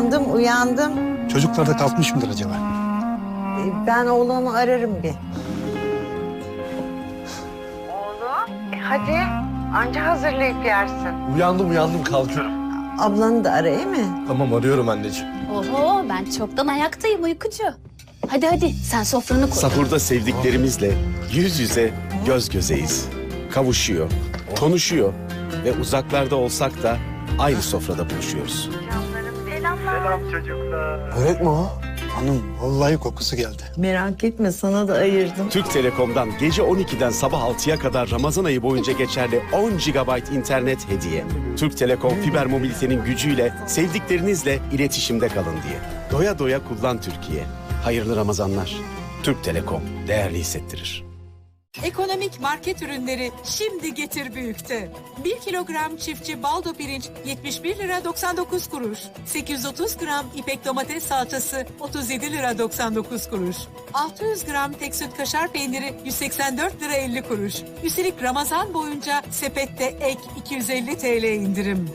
Uyandım, uyandım. Çocuklar da kalkmış mıdır acaba? Ee, Ben oğlanı ararım bir. Oğlum, e hadi. Anca hazırlayıp yersin. Uyandım uyandım kalkıyorum. Ablanı da arayayım mı? Tamam arıyorum anneciğim. Oho ben çoktan ayaktayım uykucu. Hadi hadi sen sofranı kur. Sahurda sevdiklerimizle yüz yüze göz gözeyiz. Kavuşuyor, konuşuyor ve uzaklarda olsak da aynı sofrada buluşuyoruz. Börek mi o? Hanım vallahi kokusu geldi. Merak etme sana da ayırdım. Türk Telekom'dan gece 12'den sabah 6'ya kadar Ramazan ayı boyunca geçerli 10 GB internet hediye. Türk Telekom fiber mobilitenin gücüyle sevdiklerinizle iletişimde kalın diye. Doya doya kullan Türkiye. Hayırlı Ramazanlar. Türk Telekom değerli hissettirir. Ekonomik market ürünleri şimdi Getir Büyük'te. 1 kilogram çiftçi baldo pirinç 71 lira 99 kuruş. 830 gram ipek domates salçası 37 lira 99 kuruş. 600 gram tek süt kaşar peyniri 184 lira 50 kuruş. Üstelik Ramazan boyunca sepette ek 250 TL indirim.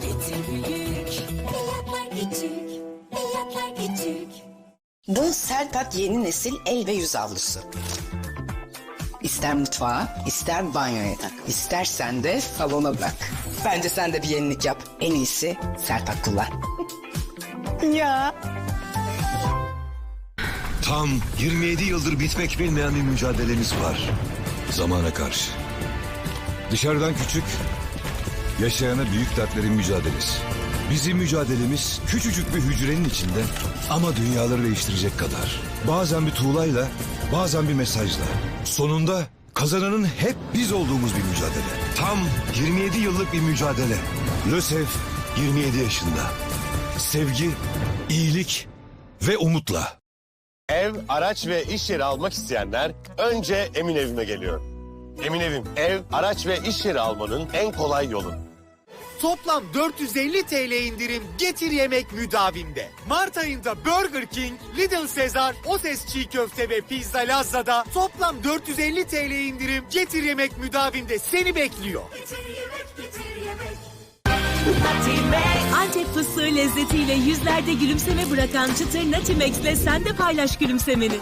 Bu Selpak yeni nesil el ve yüz havlusu. İster mutfağa, ister banyoya tak. İstersen de salona bırak. Bence sen de bir yenilik yap. En iyisi Selpak kullan. ya. Tam 27 yıldır bitmek bilmeyen bir mücadelemiz var. Zamana karşı. Dışarıdan küçük, yaşayana büyük dertlerin mücadelesi. Bizim mücadelemiz küçücük bir hücrenin içinde ama dünyaları değiştirecek kadar. Bazen bir tuğlayla, bazen bir mesajla. Sonunda kazananın hep biz olduğumuz bir mücadele. Tam 27 yıllık bir mücadele. LÖSEV 27 yaşında. Sevgi, iyilik ve umutla. Ev, araç ve iş yeri almak isteyenler önce Emin Evim'e geliyor. Emin Evim, ev, araç ve iş yeri almanın en kolay yolu. Toplam 450 TL indirim Getir Yemek müdavimde. Mart ayında Burger King, Little Caesar, Otes Çiğ Köfte ve Pizza Lazza'da toplam 450 TL indirim Getir Yemek müdavimde seni bekliyor. Antep fıstığı lezzetiyle yüzlerde gülümseme bırakan çıtır Natimex'le sen de paylaş gülümsemeni.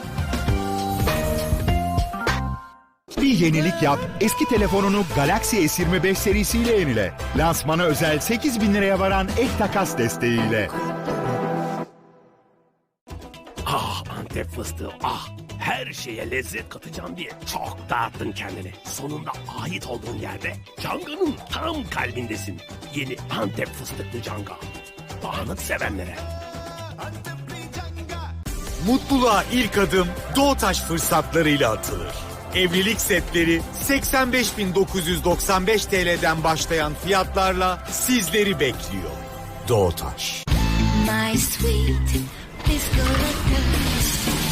Bir yenilik yap, eski telefonunu Galaxy S25 serisiyle yenile. Lansmana özel 8 bin liraya varan ek takas desteğiyle. Ah Antep fıstığı ah. Her şeye lezzet katacağım diye çok dağıttın kendini. Sonunda ait olduğun yerde Canga'nın tam kalbindesin. Yeni Antep fıstıklı Canga. Dağınık sevenlere. Mutluluğa ilk adım Doğutaş fırsatlarıyla atılır. Evlilik setleri 85.995 TL'den başlayan fiyatlarla sizleri bekliyor. Doğutaş.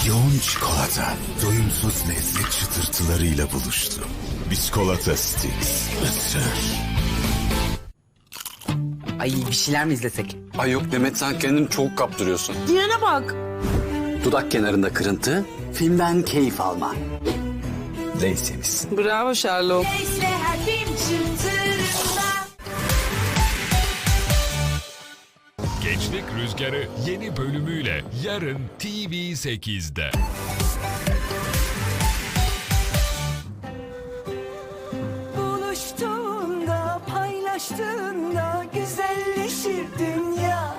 Yoğun çikolata, doyumsuz lezzet çıtırtılarıyla buluştu. Biskolata Sticks. Isır. Ay bir şeyler mi izlesek? Ay yok Demet sen kendini çok kaptırıyorsun. Diyene bak. Dudak kenarında kırıntı, filmden keyif alma. Neyse Bravo Sherlock. Gençlik Rüzgarı yeni bölümüyle yarın TV8'de. Buluştuğunda, paylaştığında güzelleşir dünya.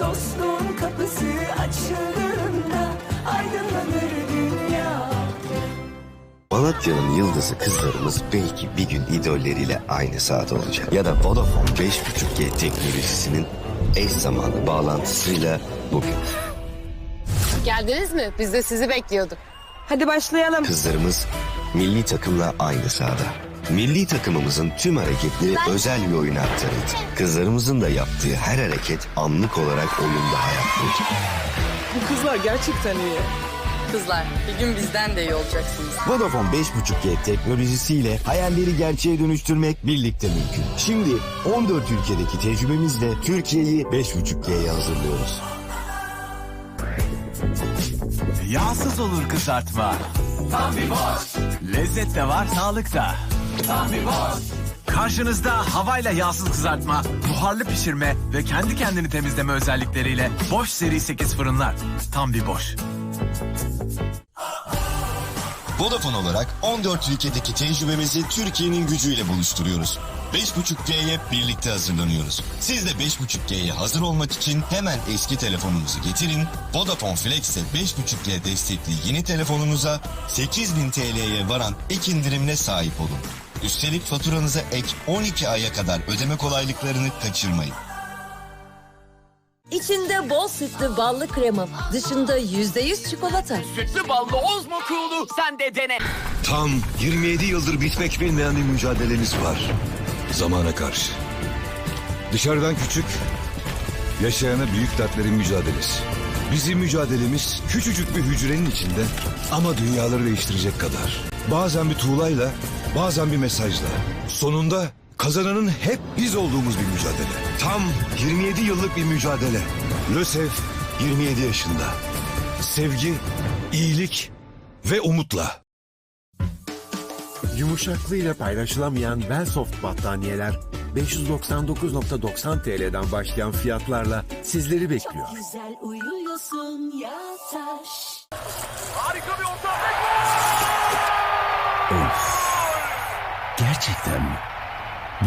Dostluğun kapısı açıldığında aydınlanır dünya. Malatya'nın yıldızı kızlarımız belki bir gün idolleriyle aynı sahada olacak. Ya da Vodafone 5.5G teknolojisinin eş zamanlı bağlantısıyla bugün. Geldiniz mi? Biz de sizi bekliyorduk. Hadi başlayalım. Kızlarımız milli takımla aynı sahada. Milli takımımızın tüm hareketleri özel bir oyuna aktarıldı. Kızlarımızın da yaptığı her hareket anlık olarak oyunda hayat buldu. Bu kızlar gerçekten iyi. Kızlar bir gün bizden de iyi olacaksınız. Vodafone 5.5G teknolojisiyle hayalleri gerçeğe dönüştürmek birlikte mümkün. Şimdi 14 ülkedeki tecrübemizle Türkiye'yi 5.5G'ye hazırlıyoruz. Yağsız olur kızartma. Lezzet de var, sağlık da. Karşınızda havayla yağsız kızartma, buharlı pişirme ve kendi kendini temizleme özellikleriyle Bosch seri 8 fırınlar. Tam bir Bosch. Vodafone olarak 14 ülkedeki tecrübemizi Türkiye'nin gücüyle buluşturuyoruz. 5.5G'ye birlikte hazırlanıyoruz. Siz de 5.5G'ye hazır olmak için hemen eski telefonunuzu getirin. Vodafone Flex'te 5.5G destekli yeni telefonunuza 8000 TL'ye varan ek indirimle sahip olun. Üstelik faturanıza ek 12 aya kadar ödeme kolaylıklarını kaçırmayın. İçinde bol sütlü ballı krema, dışında yüzde yüz çikolata. Sütlü ballı Ozmo Cool'u sen de dene. Tam 27 yıldır bitmek bilmeyen bir mücadelemiz var. Zamana karşı. Dışarıdan küçük, yaşayana büyük dertlerin mücadelesi. Bizim mücadelemiz küçücük bir hücrenin içinde ama dünyaları değiştirecek kadar. Bazen bir tuğlayla, bazen bir mesajla. Sonunda kazananın hep biz olduğumuz bir mücadele. Tam 27 yıllık bir mücadele. LÖSEV 27 yaşında. Sevgi, iyilik ve umutla. Yumuşaklığıyla paylaşılamayan Velsoft battaniyeler 599.90 TL'den başlayan fiyatlarla sizleri bekliyor. Güzel uyuyorsun yataş. Harika bir orta. Gerçekten mi?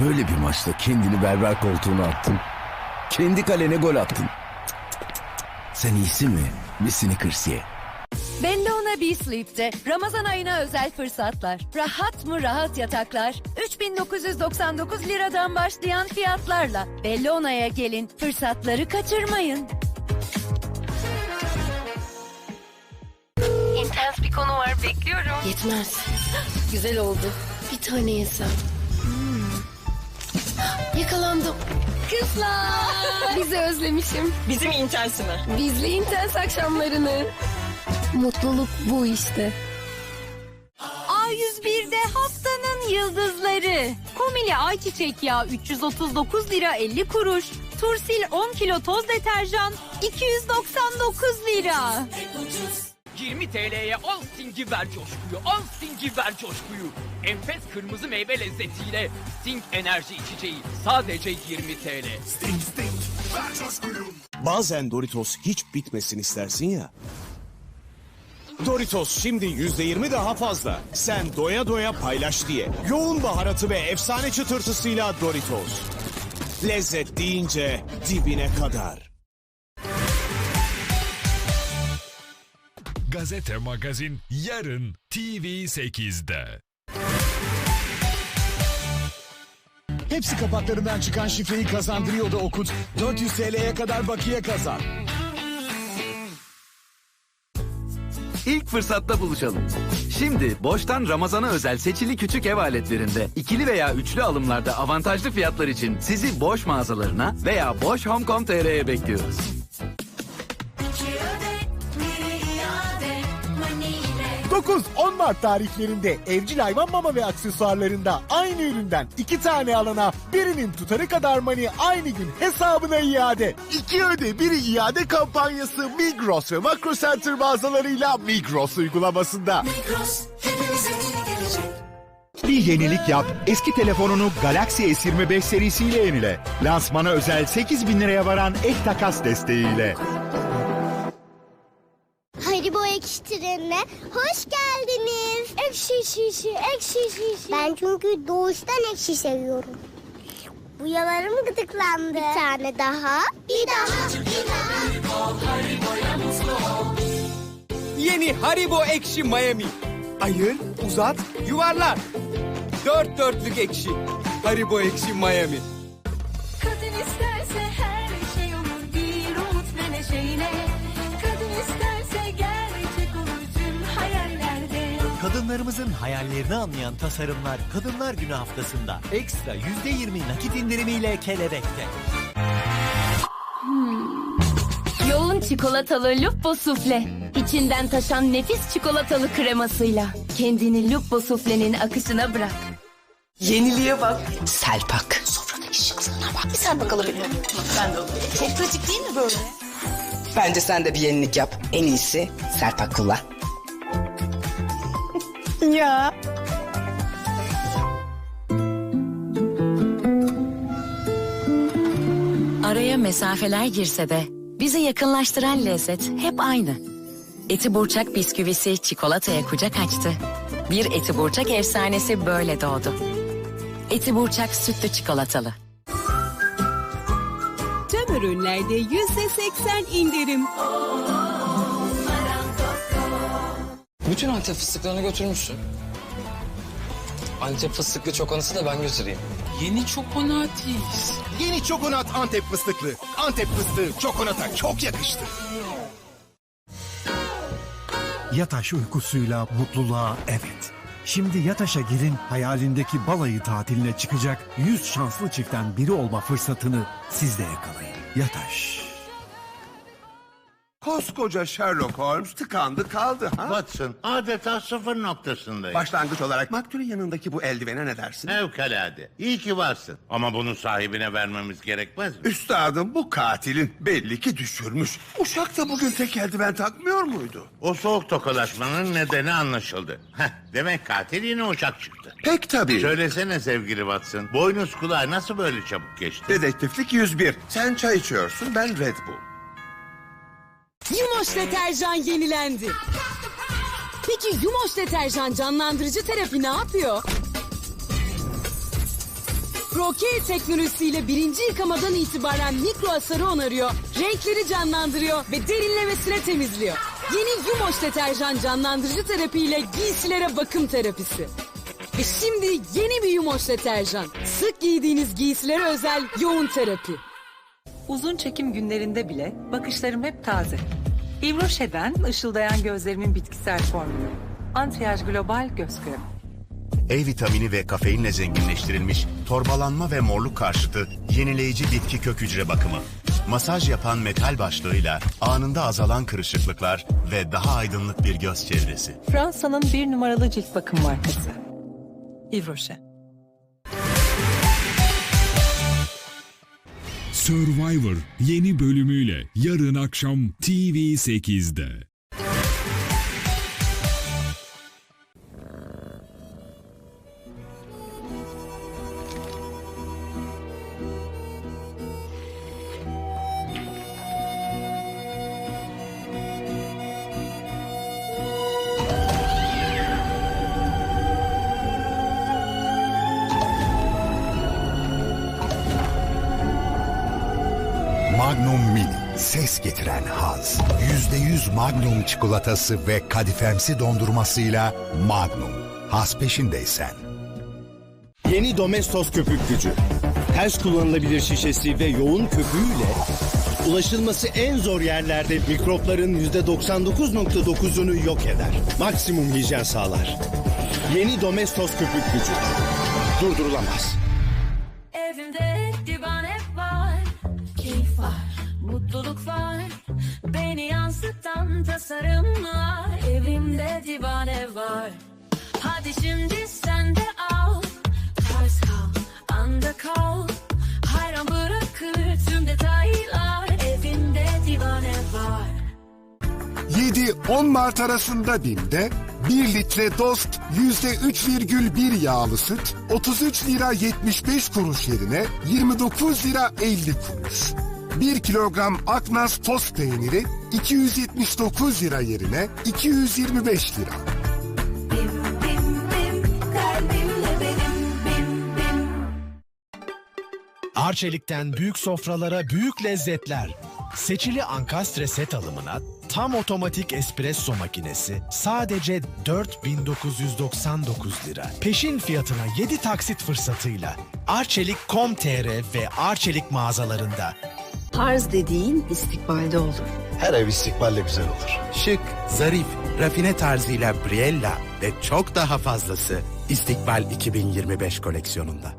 Böyle bir maçta kendini berber koltuğuna attın. Kendi kalene gol attın. Sen iyisi mi? Bir Snickers ye. Bellona Bee Sleep'te Ramazan ayına özel fırsatlar. Rahat mı rahat yataklar? 3999 liradan başlayan fiyatlarla. Bellona'ya gelin, fırsatları kaçırmayın. İntens bir konu var bekliyorum. Yetmez. Güzel oldu. Bir tane yesem. Yakalandım. Kızlar. Bizi özlemişim. Bizim intensi mi? Bizli intens akşamlarını. Mutluluk bu işte. A101'de haftanın yıldızları. Komili ayçiçek yağı 339 lira 50 kuruş. Tursil 10 kilo toz deterjan 299 lira. 20 TL'ye al Sting'i ver coşkuyu, al Sting'i ver coşkuyu. Enfes kırmızı meyve lezzetiyle Sting enerji içeceği sadece 20 TL. Sting, Sting, ver coşkuyu. Bazen Doritos hiç bitmesin istersin ya. Doritos şimdi yüzde yirmi daha fazla. Sen doya doya paylaş diye. Yoğun baharatı ve efsane çıtırtısıyla Doritos. Lezzet deyince dibine kadar. Gazete Magazin yarın TV8'de. Hepsi kapaklarından çıkan şifreyi kazandırıyor da okut. 400 TL'ye kadar bakiye kazan. İlk fırsatta buluşalım. Şimdi Boş'tan Ramazan'a özel seçili küçük ev aletlerinde ikili veya üçlü alımlarda avantajlı fiyatlar için sizi Boş mağazalarına veya Boş Home.com.tr'ye bekliyoruz. 9-10 Mart tarihlerinde evcil hayvan mama ve aksesuarlarında aynı üründen iki tane alana birinin tutarı kadar mani aynı gün hesabına iade. İki öde biri iade kampanyası Migros ve Makro Center mağazalarıyla Migros uygulamasında. Bir yenilik yap, eski telefonunu Galaxy S25 serisiyle yenile. Lansmana özel 8000 liraya varan ek takas desteğiyle. Ekşitirine hoş geldiniz. Ekşi şişi, ekşi şişi. Ben çünkü doğuştan ekşi seviyorum. Bu yalarım gıdıklandı. Bir tane daha. Bir daha. Bir daha. Yeni Haribo Ekşi Miami. Ayır, uzat, yuvarla. Dört dörtlük ekşi. Haribo Ekşi Miami. Kadınlarımızın hayallerini anlayan tasarımlar Kadınlar Günü haftasında ekstra %20 nakit indirimiyle Kelebek'te. Yoğun çikolatalı Lupo Sufle. İçinden taşan nefis çikolatalı kremasıyla. Kendini Lupo Sufle'nin akışına bırak. Yeniliğe bak. Selpak. Sofrada şıklığına bak. Bir selpak alabilir miyim? Ben de. Çok pratik değil mi böyle? Bence sen de bir yenilik yap. En iyisi selpak kullan ya. Araya mesafeler girse de bizi yakınlaştıran lezzet hep aynı. Eti burçak bisküvisi çikolataya kucak açtı. Bir eti burçak efsanesi böyle doğdu. Eti burçak sütlü çikolatalı. Tüm ürünlerde yüzde seksen indirim. Oh. Bütün Antep fıstıklarını götürmüşsün. Antep fıstıklı çokonası da ben götüreyim. Yeni çokonatiyiz. Yeni Çokonat Antep fıstıklı. Antep fıstığı çokonata çok yakıştı. Yataş uykusuyla mutluluğa evet. Şimdi Yataş'a girin hayalindeki balayı tatiline çıkacak 100 şanslı çiftten biri olma fırsatını siz de yakalayın. Yataş. Koskoca Sherlock Holmes tıkandı kaldı ha? Watson adeta sıfır noktasındayım. Başlangıç olarak maktulün yanındaki bu eldivene ne dersin? Fevkalade. İyi ki varsın. Ama bunun sahibine vermemiz gerekmez mi? Üstadım bu katilin belli ki düşürmüş. Uşak da bugün tek eldiven takmıyor muydu? O soğuk tokalaşmanın nedeni anlaşıldı. Heh, demek katil yine uçak çıktı. Pek tabii. Söylesene sevgili Watson. Boynuz kulağı nasıl böyle çabuk geçti? Dedektiflik 101. Sen çay içiyorsun ben Red Bull. Yumoş deterjan yenilendi. Peki Yumoş deterjan canlandırıcı terapi ne yapıyor? Rokey teknolojisiyle birinci yıkamadan itibaren mikro hasarı onarıyor, renkleri canlandırıyor ve derinlemesine temizliyor. Yeni Yumoş deterjan canlandırıcı terapiyle giysilere bakım terapisi. Ve şimdi yeni bir Yumoş deterjan. Sık giydiğiniz giysilere özel yoğun terapi. Uzun çekim günlerinde bile bakışlarım hep taze. Yves Rocher'den ışıldayan gözlerimin bitkisel formülü. Anti-Age Global Göz Kremi. E vitamini ve kafeinle zenginleştirilmiş torbalanma ve morluk karşıtı yenileyici bitki kök hücre bakımı. Masaj yapan metal başlığıyla anında azalan kırışıklıklar ve daha aydınlık bir göz çevresi. Fransa'nın bir numaralı cilt bakım markası. Yves Rocher. Survivor yeni bölümüyle yarın akşam TV8'de. Ses getiren haz. %100 Magnum çikolatası ve kadifemsi dondurmasıyla Magnum. Haz peşindeysen. Yeni Domestos köpük gücü. Ters kullanılabilir şişesi ve yoğun köpüğüyle ulaşılması en zor yerlerde mikropların %99.9'unu yok eder. Maksimum hijyen sağlar. Yeni Domestos köpük gücü. Durdurulamaz. Tasarımlar, evimde divane var. Hadi şimdi sen de al, tarz kal, anda kal. Hayran bırakır tüm detaylar, evimde divane var. 7-10 Mart arasında BİM'de 1 litre Dost %3,1 yağlı süt 33 lira 75 kuruş yerine 29 lira 50 kuruş. 1 kilogram Aknas tost peyniri 279 lira yerine 225 lira. Arçelik'ten büyük sofralara büyük lezzetler. Seçili ankastre set alımına tam otomatik espresso makinesi sadece 4999 lira. Peşin fiyatına 7 taksit fırsatıyla Arçelik.com.tr ve Arçelik mağazalarında. Tarz dediğin istikbalde olur. Her ev istikballe güzel olur. Şık, zarif, rafine tarzıyla Briella ve çok daha fazlası İstikbal 2025 koleksiyonunda.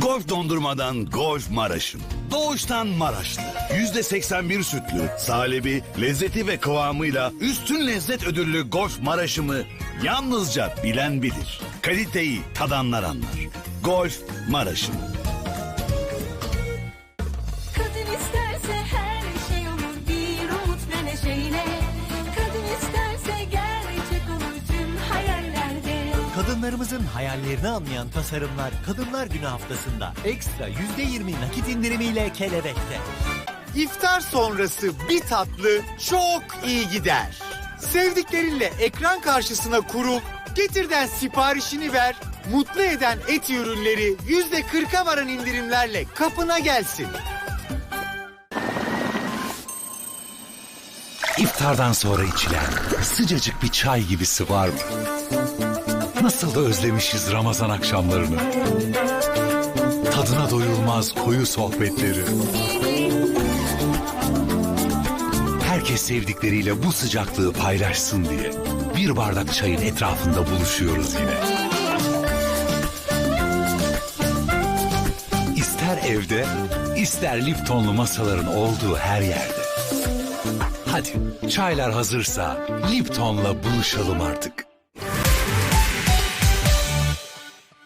Golf dondurmadan Golf Maraş'ım. Doğuştan Maraşlı. Yüzde 81 sütlü, salebi, lezzeti ve kıvamıyla üstün lezzet ödüllü Golf Maraş'ımı yalnızca bilen bilir. Kaliteyi tadanlar anlar. Golf Maraş'ım. Kadınlarımızın hayallerini anlayan tasarımlar Kadınlar Günü haftasında ekstra %20 nakit indirimiyle Kelebek'te. İftar sonrası bir tatlı çok iyi gider. Sevdiklerinle ekran karşısına kurul, getirden siparişini ver, mutlu eden et ürünleri yüzde kırka varan indirimlerle kapına gelsin. İftardan sonra içilen sıcacık bir çay gibisi var mı? Nasıl da özlemişiz Ramazan akşamlarını. Tadına doyulmaz koyu sohbetleri. Herkes sevdikleriyle bu sıcaklığı paylaşsın diye bir bardak çayın etrafında buluşuyoruz yine. İster evde, ister Liptonlu masaların olduğu her yerde. Hadi çaylar hazırsa Lipton'la buluşalım artık.